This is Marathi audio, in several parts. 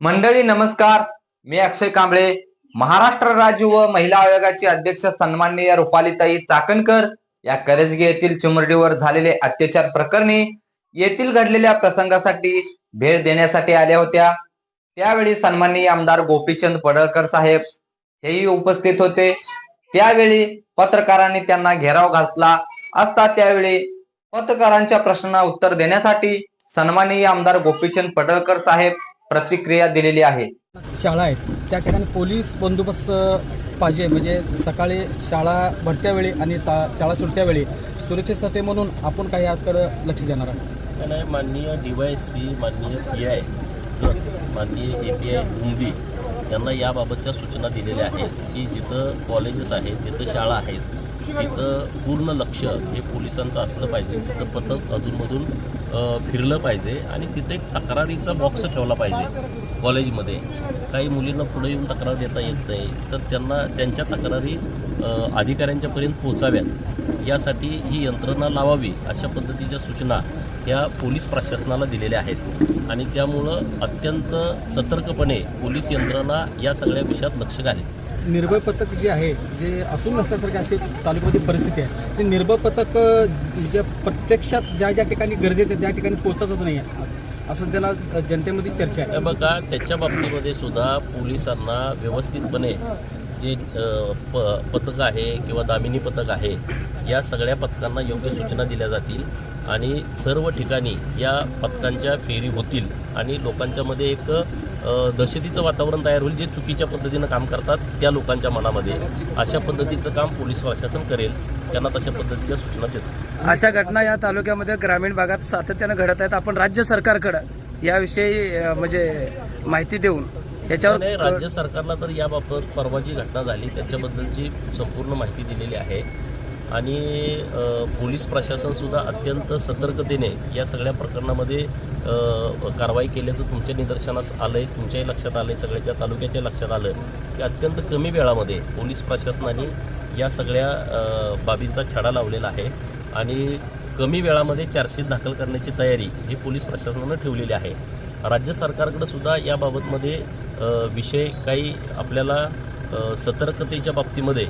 मंडळी नमस्कार. मी अक्षय कांबळे. महाराष्ट्र राज्य व महिला आयोगाचे अध्यक्ष सन्माननीय रुपालीताई चाकणकर या करजगी येथील चिमुरडीवर झालेले अत्याचार प्रकरणी येथील घडलेल्या प्रसंगासाठी भेट देण्यासाठी आल्या होत्या. त्यावेळी सन्माननीय आमदार गोपीचंद पडळकर साहेब हेही उपस्थित होते. त्यावेळी पत्रकारांनी त्यांना घेराव घातला असता त्यावेळी पत्रकारांच्या प्रश्नांना उत्तर देण्यासाठी सन्माननीय आमदार गोपीचंद पडळकर साहेब प्रतिक्रिया दिलेली आहे. शाळा आहेत. त्या ठिकाणी पोलीस बंदोबस्त पाहिजे. म्हणजे सकाळी शाळा भरत्या वेळी आणि सा शाळा सुटत्या वेळी सुरक्षेसाठी म्हणून आपण काही याकडं लक्ष देणार आहोत. त्याने माननीय डी वाय एस पी माननीय पी आय माननीय ए पी आय उमदी यांना याबाबतच्या सूचना दिलेल्या आहेत की जिथं कॉलेजेस आहेत जिथं शाळा आहेत तिथं पूर्ण लक्ष हे पोलिसांचं असलं पाहिजे. तिथं पथक अधूनमधून फिरलं पाहिजे आणि तिथे एक तक्रारीचा बॉक्स ठेवला पाहिजे कॉलेजमध्ये. काही मुलींना पुढे येऊन तक्रार देता येत नाही. तर त्यांना त्यांच्या तक्रारी अधिकाऱ्यांच्यापर्यंत पोचाव्यात यासाठी ही यंत्रणा लावावी अशा पद्धतीच्या सूचना या पोलीस प्रशासनाला दिलेल्या आहेत. आणि त्यामुळं अत्यंत सतर्कपणे पोलीस यंत्रणा या सगळ्या विषयात लक्ष घालेल. निर्भय पथक जे आहे जे असून नसल्यासारखी अशी तालुक्यामध्ये परिस्थिती आहे. ते निर्भय पथक जे प्रत्यक्षात ज्या ज्या ठिकाणी गरजेचं आहे त्या ठिकाणी पोहोचतच नाही आहे. असं- असं त्याला जनतेमध्ये चर्चा आहे. बघा त्याच्या बाबतीमध्ये सुद्धा पोलिसांना व्यवस्थितपणे जे प पथक आहे किंवा दामिनी पथक आहे या सगळ्या पथकांना योग्य सूचना दिल्या जातील आणि सर्व ठिकाणी या पथकांच्या फेरी होतील आणि लोकांच्यामध्ये एक दहशतीचं वातावरण तयार होईल जे चुकीच्या पद्धतीनं काम करतात त्या लोकांच्या मनामध्ये. अशा पद्धतीचं काम पोलीस प्रशासन करेल त्यांना तशा पद्धतीच्या सूचना देतो. अशा घटना या तालुक्यामध्ये ग्रामीण भागात सातत्यानं घडत आहेत. आपण राज्य सरकारकडं याविषयी म्हणजे माहिती देऊन याच्यावर राज्य सरकारला तर याबाबत परवा जी घटना झाली त्याच्याबद्दलची संपूर्ण माहिती दिलेली आहे. आणि पोलीस प्रशासनसुद्धा अत्यंत सतर्कतेने या सगळ्या प्रकरणामध्ये कारवाई केल्याचं तुमच्या निदर्शनास आलं आहे तुमच्याही लक्षात आलं आहे सगळ्याच्या तालुक्याच्या लक्षात आलं की अत्यंत कमी वेळामध्ये पोलीस प्रशासनाने या सगळ्या बाबींचा छडा लावलेला आहे आणि कमी वेळामध्ये चार्जशीट दाखल करण्याची तयारी ही पोलीस प्रशासनानं ठेवलेली आहे. राज्य सरकारकडे सुद्धा याबाबतमध्ये विषय काही आपल्याला सतर्कतेच्या बाबतीमध्ये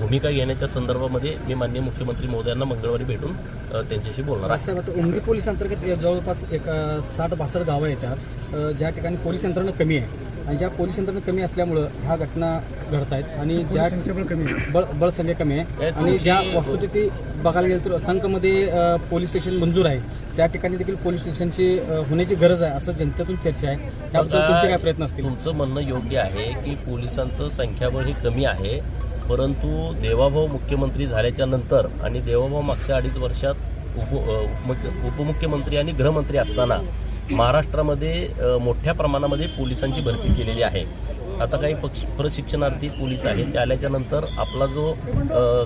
भूमिका घेण्याच्या संदर्भामध्ये मी माननीय मुख्यमंत्री महोदयांना मंगळवारी भेटून त्यांच्याशी बोलणार आहे. उमदी पोलीस अंतर्गत जवळपास एक साठ बासष्ट गावं येतात. ज्या ठिकाणी पोलीस यंत्रणा कमी आहे. आणि ज्या पोलीस यंत्रणा कमी असल्यामुळं ह्या घटना घडत आहेत आणि ज्या कमी बळ बळसंख्या कमी आहे. आणि ज्या वस्तुस्थिती बघायला गेलं तर संघमध्ये अ, पोलीस स्टेशन मंजूर आहे. त्या ठिकाणी देखील पोलीस स्टेशनची होण्याची गरज आहे असं जनतेतून चर्चा आहे. त्याबद्दल तुमचे काय प्रयत्न असतील? तुमचं म्हणणं योग्य आहे की पोलिसांचं संख्याबळ हे कमी आहे. परंतु देवाभाऊ मुख्यमंत्री झाल्याच्यानंतर आणि देवाभाऊ मागच्या अडीच वर्षात उप उपमुख्यमंत्री आणि गृहमंत्री असताना महाराष्ट्रामध्ये मोठ्या प्रमाणामध्ये पोलिसांची भरती केलेली आहे. आता काही पक्ष प्रशिक्षणार्थी पोलीस आहेत. ते आल्याच्यानंतर आपला जो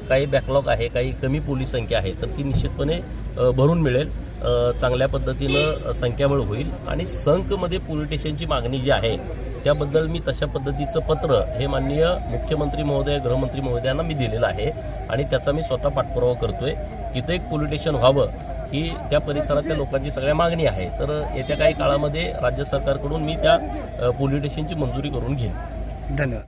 काही बॅकलॉग आहे काही कमी पोलीस संख्या आहे तर ती निश्चितपणे भरून मिळेल. चांगल्या पद्धतीनं संख्याबळ होईल. आणि संकमध्ये पोलीस स्टेशनची मागणी जी आहे त्याबद्दल मी तशा पद्धतीचं पत्र हे माननीय मुख्यमंत्री महोदय गृहमंत्री महोदयांना मी दिलेलं आहे. आणि त्याचा मी स्वतः पाठपुरावा करतोय. तिथं एक पोलीस स्टेशन व्हावं ही त्या परिसरातल्या लोकांची सगळ्या मागणी आहे. तर येत्या काही काळामध्ये राज्य सरकारकडून मी त्या अ, पोलीस स्टेशनची मंजुरी करून घेईन. धन्यवाद.